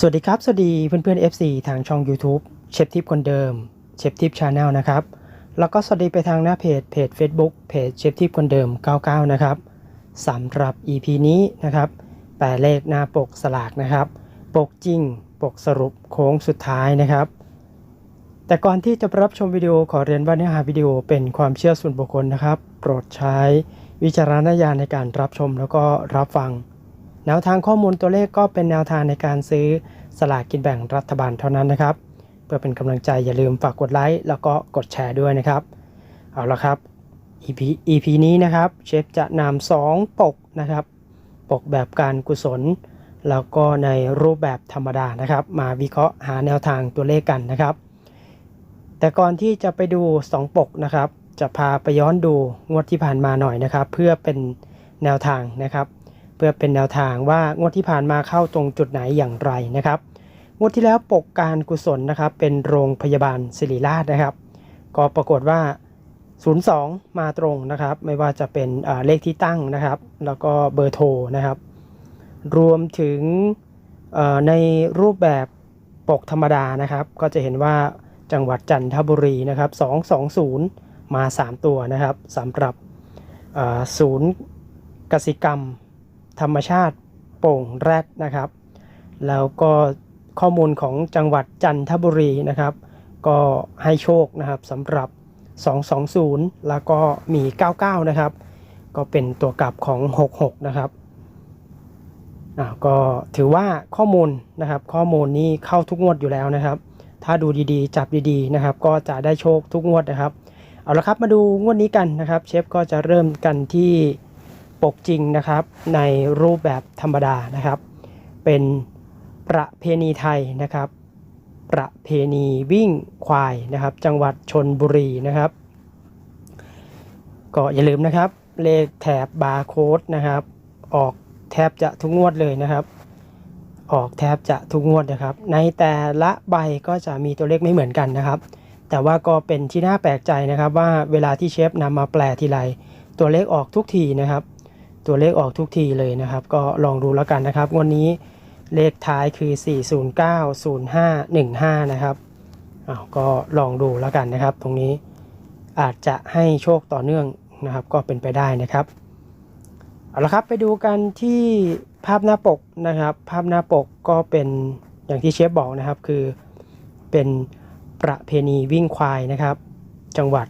สวัสดีครับ สวัสดีเพื่อนๆ FC ทางช่อง YouTube เชฟทิปคนเดิมเชฟทิปชาแนลนะครับ แล้วก็สวัสดีไปทางหน้าเพจเพจ Facebook เพจเชฟทิปคนเดิม 99 นะครับสำหรับ EP นี้นะครับ แปลเลขหน้าปกสลากนะครับ ปกจริง ปกสรุปโค้งสุดท้ายนะครับ แต่ก่อนที่จะรับชมวิดีโอขอเรียนว่าเนื้อหาวิดีโอเป็นความเชื่อส่วนบุคคลนะครับ โปรดใช้วิจารณญาณในการรับชมแล้วก็รับฟัง แนวทางข้อมูลตัวเลขก็เป็นแนวทางในการซื้อสลากกินแบ่งรัฐบาลเท่านั้นนะครับ เพื่อเป็นกำลังใจอย่าลืมฝากกดไลค์แล้วก็กดแชร์ด้วยนะครับ เอาละครับ EP EP นี้นะครับเชฟจะนำสองปกนะครับ ปกแบบการกุศล แล้วก็ในรูปแบบธรรมดานะครับ มาวิเคราะห์หาแนวทางตัวเลขกันนะครับ แต่ก่อนที่จะไปดู 2 ปกนะครับ จะพาไปย้อนดูงวดที่ผ่านมาหน่อยนะครับ เพื่อเป็นแนวทางนะครับ เพื่อเป็นแนวทางว่างวดที่ผ่านมาเข้าตรงจุดไหนอย่างไรนะครับงวดที่แล้วปกการกุศลนะครับ เป็นโรงพยาบาลศิริราชนะครับ ก็ปรากฏว่า 02 มาตรงนะครับ ไม่ว่าจะเป็นเลขที่ตั้งนะครับ แล้วก็เบอร์โทรนะครับ รวมถึงในรูปแบบปกธรรมดานะครับ ก็จะเห็นว่าจังหวัดจันทบุรีนะครับ 220 มา 3 ตัวนะครับสำหรับศูนย์กสิกรรม ธรรมชาติโป่งแรดนะครับ แล้วก็ข้อมูลของจังหวัดจันทบุรีนะครับ ก็ให้โชคนะครับสำหรับ 220 แล้วก็มี 99 นะครับ ก็เป็นตัวกลับของ 66 นะครับอ่าก็ถือว่าข้อมูลนะครับ ข้อมูลนี้เข้าทุกงวดอยู่แล้วนะครับ ถ้าดูดีๆ จับดีๆนะครับ ก็จะได้โชคทุกงวดนะครับ เอาละครับมาดูงวดนี้กันนะครับ เชฟก็จะเริ่มกันที่ ปกจริงนะครับในรูปแบบธรรมดานะครับ เป็นประเพณีไทยนะครับ ประเพณีวิ่งควายนะครับ จังหวัดชนบุรีนะครับ ก็อย่าลืมนะครับ เลขแถบบาร์โค้ดนะครับ ออกแทบจะทุกงวดเลยนะครับ ออกแทบจะทุกงวดนะครับ ในแต่ละใบก็จะมีตัวเลขไม่เหมือนกันนะครับ แต่ว่าก็เป็นที่น่าแปลกใจนะครับว่าเวลาที่เชฟนำมาแปลทีไรตัวเลขออกทุกทีนะครับ ตัวเลขออกทุกทีเลยนะครับ ก็ลองดูแล้วกันนะครับวันนี้เลขท้ายคือ 4090515 นะครับอ้าวก็ลองดูแล้วกันนะครับ ตรงนี้อาจจะให้โชคต่อเนื่องนะครับ ก็เป็นไปได้นะครับเอาละครับไปดูกันที่ภาพหน้าปกนะครับ ภาพหน้าปกก็เป็นอย่างที่เชฟบอกนะครับ คือเป็นประเพณีวิ่งควายนะครับ จังหวัด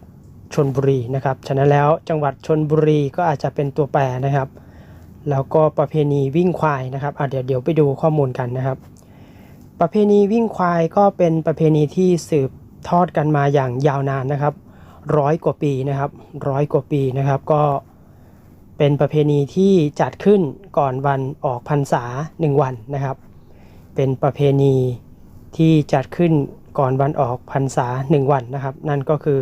ชนบุรีนะครับ ฉะนั้นแล้วจังหวัดชนบุรีก็อาจจะเป็นตัวแปรนะครับ แล้วก็ประเพณีวิ่งควายนะครับเดี๋ยวเดี๋ยวไปดูข้อมูลกันนะครับ ประเพณีวิ่งควายก็เป็นประเพณีที่สืบทอดกันมาอย่างยาวนานนะครับร้อยกว่าปีนะครับร้อยกว่าปีนะครับก็เป็นประเพณีที่จัดขึ้นก่อนวันออกพรรษา1วันนะครับ เป็นประเพณีที่จัดขึ้นก่อนวันออกพรรษา1วันนะครับ นั่นก็คือ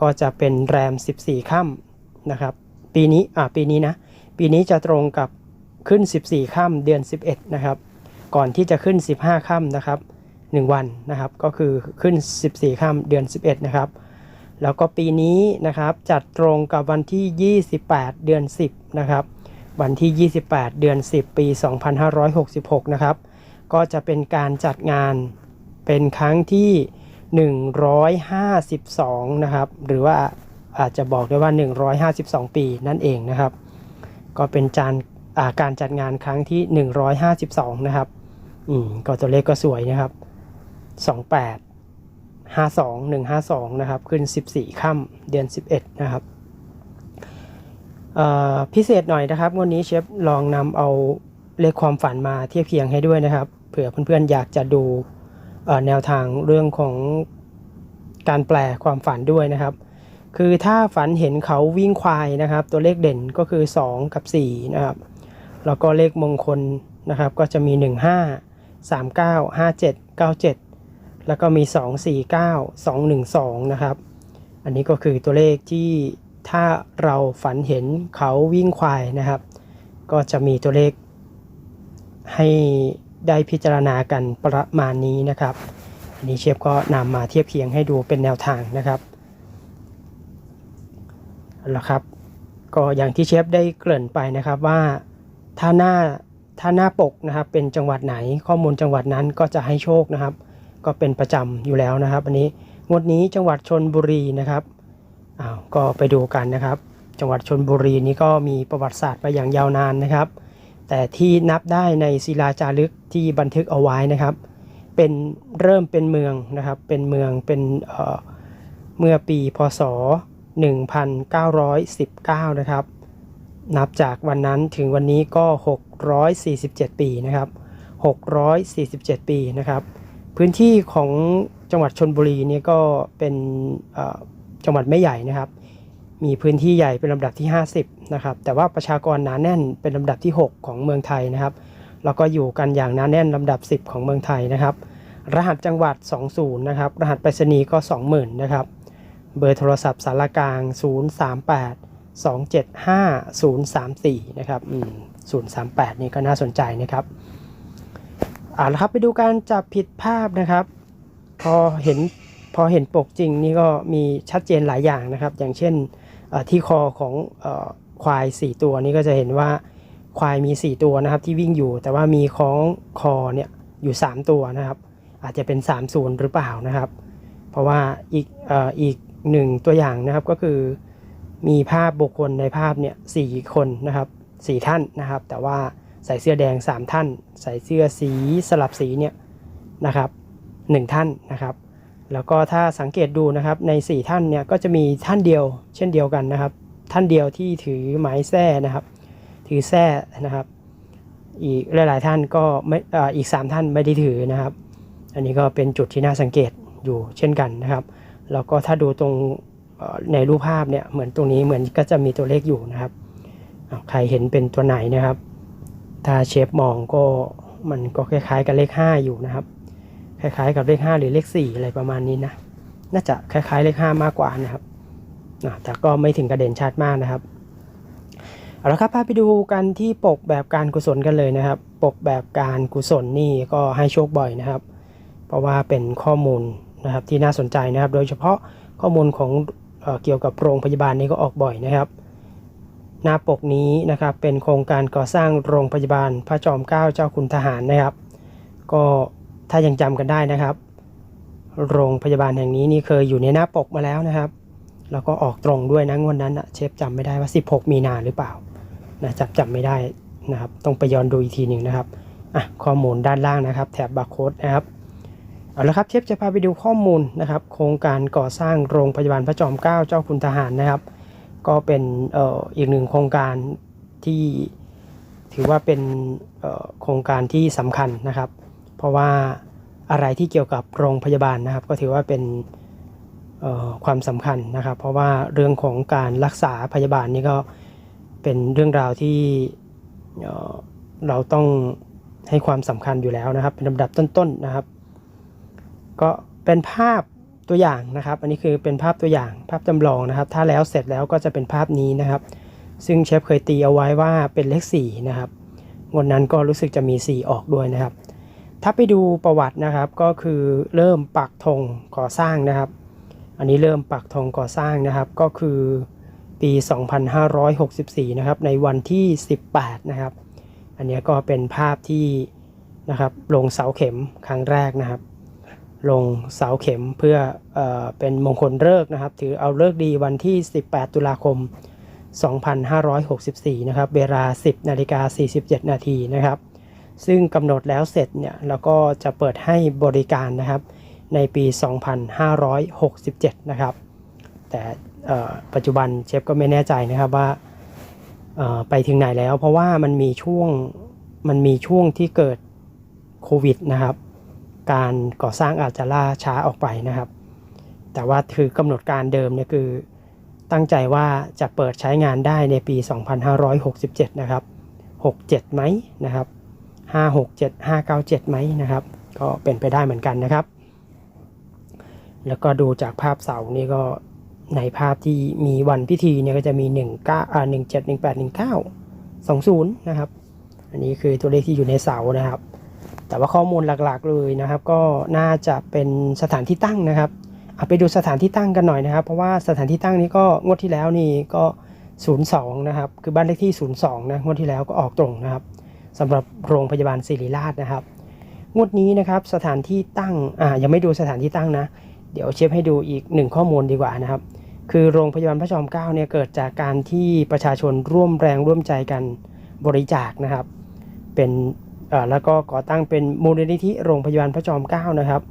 ก็จะเป็นแรม 14 ค่ำนะครับ ปีนี้อ่าปีนี้นะ ปีนี้จะตรงกับขึ้น 14 ค่ำเดือน 11 นะครับ ก่อนที่จะขึ้น 15 ค่ำนะครับ 1 วันนะครับ ก็คือขึ้น 14 ค่ำเดือน 11 นะครับ แล้วก็ปีนี้นะครับจัดตรงกับวันที่ 28 เดือน 10 นะครับ วันที่ 28 เดือน 10 ปี 2566 นะครับ ก็จะเป็นการจัดงานเป็นครั้งที่ 152 นะครับ หรือว่าอาจจะบอกได้ว่า 152 ปีนั่นเองนะครับ ก็เป็นจานาการจัดงานครั้งที่ 152 นะครับ อืม ก็ตัวเลขก็สวยนะครับ 28 52 152 นะครับ ขึ้น 14 ค่ำเดือน 11 นะครับพิเศษหน่อยนะครับวันนี้เชฟลองนำเอาเลขความฝันมาเทียบเคียงให้ด้วยนะครับ เผื่อเพื่อนๆอยากจะดู แนวทางเรื่องของการแปลความฝันด้วยนะครับ คือถ้าฝันเห็นเขาวิ่งควายนะครับ ตัวเลขเด่นก็คือ 2 กับ4นะครับแล้วก็เลขมงคลนะครับ ก็จะมี 15 39 57 97 แล้วก็มี 249 212 นะครับ อันนี้ก็คือตัวเลขที่ถ้าเราฝันเห็นเขาวิ่งควายนะครับ ก็จะมีตัวเลขให้ ได้พิจารณากันประมาณนี้นะครับ อันนี้เชฟก็นำมาเทียบเคียงให้ดูเป็นแนวทางนะครับแล้วครับ ก็อย่างที่เชฟได้เกริ่นไปนะครับว่าถ้าหน้าถ้าหน้าปกนะครับเป็นจังหวัดไหนข้อมูลจังหวัดนั้นก็จะให้โชคนะครับ ก็เป็นประจำอยู่แล้วนะครับ อันนี้งวดนี้จังหวัดชนบุรีนะครับอ้าวก็ไปดูกันนะครับ จังหวัดชนบุรีนี้ก็มีประวัติศาสตร์มาอย่างยาวนานนะครับ แต่ที่นับได้ในศิลาจารึกที่บันทึกเอาไว้นะครับ เป็นเริ่มเป็นเมืองนะครับ เป็นเมืองเป็นเเมื่อปีพศ 1919 นะครับ นับจากวันนั้นถึงวันนี้ก็ 647 ปีนะครับ 647 ปีนะครับ พื้นที่ของจังหวัดชนบุรีเนี่ยก็เป็นจังหวัดไม่ใหญ่นะครับ มีพื้นที่ใหญ่เป็นลำดับที่ 50 นะครับ แต่ว่าประชากรหนาแน่นเป็นลำดับที่ 6 ของเมืองไทยนะครับ แล้วก็อยู่กันอย่างหนาแน่นลำดับ 10 ของเมืองไทยนะครับ รหัสจังหวัด 20 นะครับ รหัสไปรษณีย์ก็ 20,000 นะครับ เบอร์โทรศัพท์สารกลาง 038 275 034 นะครับ อืม 038 นี่ก็น่าสนใจนะครับเอาละครับไปดูการจับผิดภาพนะครับ พอเห็นพอเห็นปกจริงนี่ก็มีชัดเจนหลายอย่างนะครับ อย่างเช่น ที่คอของอควาย 4 ตัวนี้ก็จะเห็นว่าควายมี 4 ตัวนะครับที่วิ่งอยู่ แต่ว่ามีของคอเนี่ยอยู่ 3 ตัวนะครับ อาจจะเป็น 30 หรือเปล่านะครับ เพราะว่าอีกออีกหนึ่งตัวอย่างนะครับก็คือมีภาพบุคคลในภาพเนี่ยสี่คนนะครับสี่ท่านนะครับ แต่ว่าใส่เสื้อแดง 3 ท่าน ใส่เสื้อสีสลับสีเนี่ยนะครับหนึ่งท่านนะครับ แล้วก็ถ้าสังเกตดูนะครับใน 4 ท่านเนี่ยก็จะมีท่านเดียว เช่นเดียวกันนะครับ ท่านเดียวที่ถือไม้แส้นะครับ ถือแส้นะครับ อีกหลาย ๆ ท่านก็ไม่อีก 3 ท่านไม่ได้ถือนะครับ อันนี้ก็เป็นจุดที่น่าสังเกตอยู่เช่นกันนะครับแล้วก็ถ้าดูตรงในรูปภาพเนี่ยเหมือนตรงนี้เหมือนก็จะมีตัวเลขอยู่นะครับ ใครเห็นเป็นตัวไหนนะครับ ถ้าเชฟมองก็มันก็คล้ายๆกับเลข 5 อยู่นะครับ คล้ายๆ กับเลข 5 หรือเลข 4 อะไรประมาณนี้นะ น่าจะคล้ายๆเลข 5 มากกว่านะครับแต่ก็ไม่ถึงกระเด็นชัดมากนะครับ เอาละครับพาไปดูกันที่ปกแบบการกุศลกันเลยนะครับ ปกแบบการกุศลนี่ก็ให้โชคบ่อยนะครับ เพราะว่าเป็นข้อมูลนะครับที่น่าสนใจนะครับ โดยเฉพาะข้อมูลของเอเกี่ยวกับโรงพยาบาลนี้ก็ออกบ่อยนะครับหน้าปกนี้นะครับเป็นโครงการก่อสร้างโรงพยาบาลพระจอมเกล้าเจ้าคุณทหารนะครับ ก็ ถ้ายังจำกันได้นะครับ โรงพยาบาลแห่งนี้นี่เคยอยู่ในหน้าปกมาแล้วนะครับ แล้วก็ออกตรงด้วยนะงวดนนั้นนะเชฟจำไม่ได้ว่า 16 มีนาหรือเปล่านะจับจำไม่ได้นะครับ ต้องไปย้อนดูอีกทีหนึ่งนะครับอะข้อมูลด้านล่างนะครับ แถบบาร์โค้ดนะครับเอาละครับเชฟจะพาไปดูข้อมูลนะครับ โครงการก่อสร้างโรงพยาบาลพระจอมเกล้าเจ้าคุณทหารนะครับ ก็เป็นเอ่ออีกหนึ่งโครงการที่ถือว่าเป็นโครงการที่สำคัญนะครับ เพราะว่าอะไรที่เกี่ยวกับโรงพยาบาลนะครับ ก็ถือว่าเป็นความสำคัญนะครับ เพราะว่าเรื่องของการรักษาพยาบาลนี่ก็เป็นเรื่องราวที่เราต้องให้ความสำคัญอยู่แล้วนะครับ เป็นลำดับต้นๆนะครับ ก็เป็นภาพตัวอย่างนะครับ อันนี้คือเป็นภาพตัวอย่างภาพจำลองนะครับ ถ้าแล้วเสร็จแล้วก็จะเป็นภาพนี้นะครับ ซึ่งเชฟเคยตีเอาไว้ว่าเป็นเลข4นะครับงวดนั้นก็รู้สึกจะมี 4 ออกด้วยนะครับ ถ้าไปดูประวัตินะครับก็คือเริ่มปักธงก่อสร้างนะครับ อันนี้เริ่มปักธงก่อสร้างนะครับก็คือปี 2564 นะครับ ในวันที่ 18 นะครับ อันนี้ก็เป็นภาพที่นะครับลงเสาเข็มครั้งแรกนะครับ ลงเสาเข็มเพื่อเออเป็นมงคลเลิกนะครับ ถือเอาเลิกดีวันที่ 18 ตุลาคม 2564 นะครับ เวลา 10 นาฬิกา47 นาทีนะครับ ซึ่งกำหนดแล้วเสร็จเนี่ยแล้วก็จะเปิดให้บริการนะครับในปี 2567 นะครับ แต่ปัจจุบันเชฟก็ไม่แน่ใจนะครับว่าไปถึงไหนแล้ว เพราะว่ามันมีช่วงมันมีช่วงที่เกิดโควิดนะครับ การก่อสร้างอาจจะล่าช้าออกไปนะครับ แต่ว่าคือกำหนดการเดิมเนี่ยคือตั้งใจว่าจะเปิดใช้งานได้ในปี 2567 นะครับ 67 ไหมนะครับ 567 597ไหมนะครับ ก็เป็นไปได้เหมือนกันนะครับ แล้วก็ดูจากภาพเสานี่ก็ในภาพที่มีวันพิธีเนี่ยก็จะมี1 9อ่า17 18 19 20 นะครับ อันนี้คือตัวเลขที่อยู่ในเสานะครับ แต่ว่าข้อมูลหลักๆเลยนะครับ ก็น่าจะเป็นสถานที่ตั้งนะครับเอาไปดูสถานที่ตั้งกันหน่อยนะครับ เพราะว่าสถานที่ตั้งนี้ก็งวดที่แล้วนี่ก็ 02 นะครับ คือบ้านเลขที่ 02 นะงวดที่แล้วก็ออกตรงนะครับ สำหรับโรงพยาบาลศิริราชนะครับ งวดนี้นะครับสถานที่ตั้งอ่ายังไม่ดูสถานที่ตั้งนะ เดี๋ยวเชฟให้ดูอีกหนึ่งข้อมูลดีกว่านะครับ คือโรงพยาบาลพระจอมเกล้าเนี่ยเกิดจากการที่ประชาชนร่วมแรงร่วมใจกันบริจาคนะครับ เป็นแล้วก็ก่อตั้งเป็นมูลนิธิโรงพยาบาลพระจอมเกล้านะครับ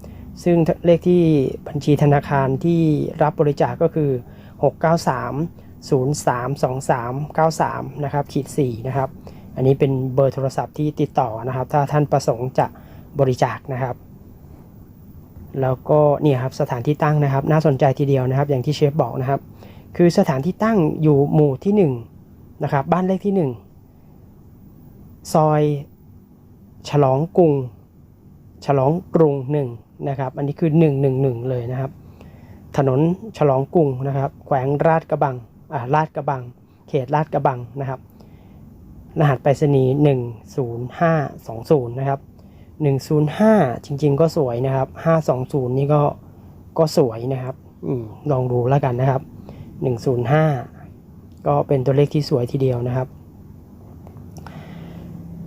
ซึ่งเลขที่บัญชีธนาคารที่รับบริจาคก็คือ 693 032393 นะครับขีด4นะครับ อันนี้เป็นเบอร์โทรศัพท์ที่ติดต่อนะครับ ถ้าท่านประสงค์จะบริจาคนะครับ แล้วก็เนี่ยครับสถานที่ตั้งนะครับ น่าสนใจทีเดียวนะครับ อย่างที่เชฟบอกนะครับ คือสถานที่ตั้งอยู่หมู่ที่1นะครับบ้านเลขที่ 1 ซอยฉลองกรุง ฉลองกรุง1นะครับ อันนี้คือ 111 เลยนะครับ ถนนฉลองกรุงนะครับ แขวงลาดกระบังอ่าลาดกระบัง เขตลาดกระบังนะครับ รหัสไปรษณีย์10520 นะครับ 105 จริงๆก็สวยนะครับ 520 นี่ก็ก็สวยนะครับอลองดูแล้วกันนะครับ 105 ก็เป็นตัวเลขที่สวยทีเดียวนะครับ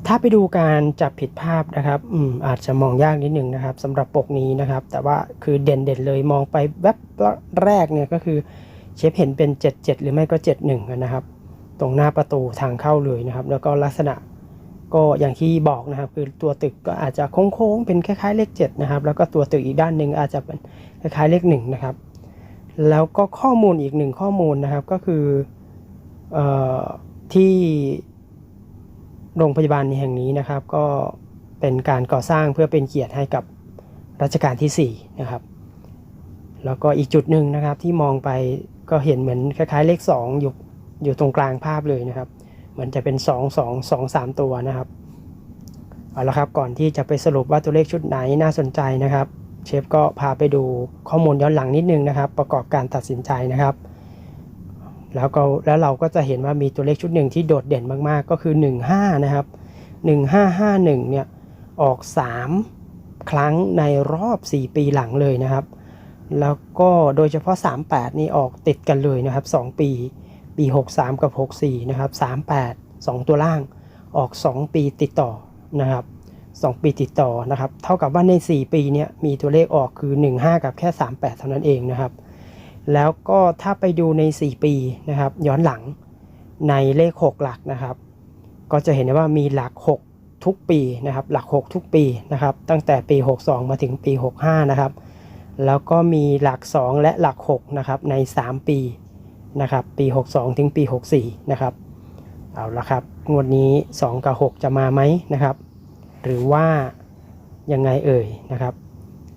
ถ้าไปดูการจับผิดภาพนะครับอืมอาจจะมองยากนิดหนึ่งนะครับสำหรับปกนี้นะครับ แต่ว่าคือเด่นๆเลยมองไปแวบแรกเนี่ยก็คือเชฟเห็นเป็น 77 หรือไม่ก็ 71 นะครับ ตรงหน้าประตูทางเข้าเลยนะครับ แล้วก็ลักษณะก็อย่างที่บอกนะครับคือตัวตึกก็อาจจะโค้งๆเป็นคล้ายๆเลข7นะครับแล้วก็ตัวตึกอีกด้านหนึ่งอาจจะเป็นคล้ายๆเลข1นะครับแล้วก็ข้อมูลอีกหนึ่งข้อมูลนะครับก็คือออที่โรงพยาบาลแห่งนี้นะครับ ก็เป็นการก่อสร้างเพื่อเป็นเกียรติให้กับรัชกาลที่4นะครับแล้วก็อีกจุดหนึ่งนะครับที่มองไปก็เห็นเหมือนคล้ายๆเลข 2 อยู่ อยู่ตรงกลางภาพเลยนะครับ เหมือนจะเป็น 2 2 2 3 ตัวนะครับเอาละครับก่อนที่จะไปสรุปว่าตัวเลขชุดไหนน่าสนใจนะครับ เชฟก็พาไปดูข้อมูลย้อนหลังนิดนึงนะครับ ประกอบการตัดสินใจนะครับ แล้วก็แล้วเราก็จะเห็นว่ามีตัวเลขชุดหนึ่งที่โดดเด่นมากๆ ก็คือ 15 นะครับ 1551 เนี่ยออก 3 ครั้งในรอบ 4 ปีหลังเลยนะครับ แล้วก็โดยเฉพาะ 38 นี่ออกติดกันเลยนะครับ 2 ปี ปี 63 กับ 64 นะครับ 38 2 ตัวล่างออก 2 ปีติดต่อนะครับ 2 ปีติดต่อนะครับ เท่ากับว่าใน 4 ปีเนี่ยมีตัวเลขออกคือ 15 กับแค่ 38 เท่านั้นเองนะครับ แล้วก็ถ้าไปดูใน 4 ปีนะครับ ย้อนหลังในเลข 6 หลักนะครับ ก็จะเห็นได้ว่ามีหลัก 6 ทุกปีนะครับ หลัก 6 ทุกปีนะครับ ตั้งแต่ปี 62 มาถึงปี 65 นะครับ แล้วก็มีหลัก 2 และหลัก 6 นะครับใน 3 ปี นะครับ ปี 62 ถึงปี 64 นะครับ เอาละครับ งวดนี้ 2 กับ 6 จะมาไหมนะครับ หรือว่ายังไงเอ่ยนะครับ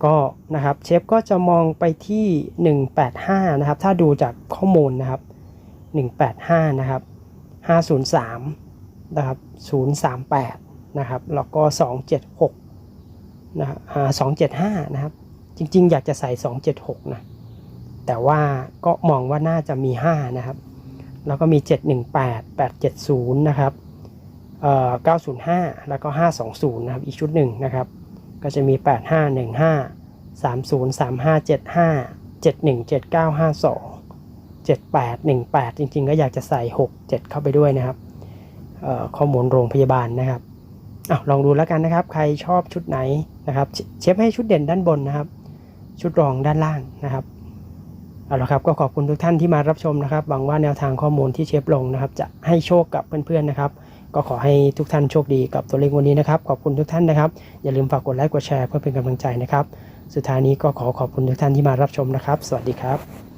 ก็นะครับเชฟก็จะมองไปที่ 185 นะครับ ถ้าดูจากข้อมูลนะครับ 185 นะครับ 503 นะครับ 038 นะครับ แล้วก็ 276 นะครับ275 นะครับ จริงๆ อยากจะใส่ 276 นะ แต่ว่าก็มองว่าน่าจะมี 5 นะครับ แล้วก็มี 718 870 นะครับเอ่อ905 แล้วก็ 520 นะครับ อีกชุดหนึ่งนะครับ ก็จะมี 8515 303575 717952 7818 จริง ๆ ก็อยากจะใส่ 67 เข้าไปด้วยนะครับข้อมูลโรงพยาบาลนะครับอาลองดูแล้วกันนะครับ ใครชอบชุดไหนนะครับ เชฟให้ชุดเด่นด้านบนนะครับ ชุดรองด้านล่างนะครับ เอาละครับก็ขอบคุณทุกท่านที่มารับชมนะครับหวังว่าแนวทางข้อมูลที่เชฟลงนะครับ จะให้โชคกับเพื่อนๆนะครับ ก็ขอให้ทุกท่านโชคดีกับตัวเลขวันนี้นะครับ ขอบคุณทุกท่านนะครับ อย่าลืมฝากกดไลค์กดแชร์เพื่อเป็นกำลังใจนะครับ สุดท้ายนี้ก็ขอขอบคุณทุกท่านที่มารับชมนะครับ สวัสดีครับ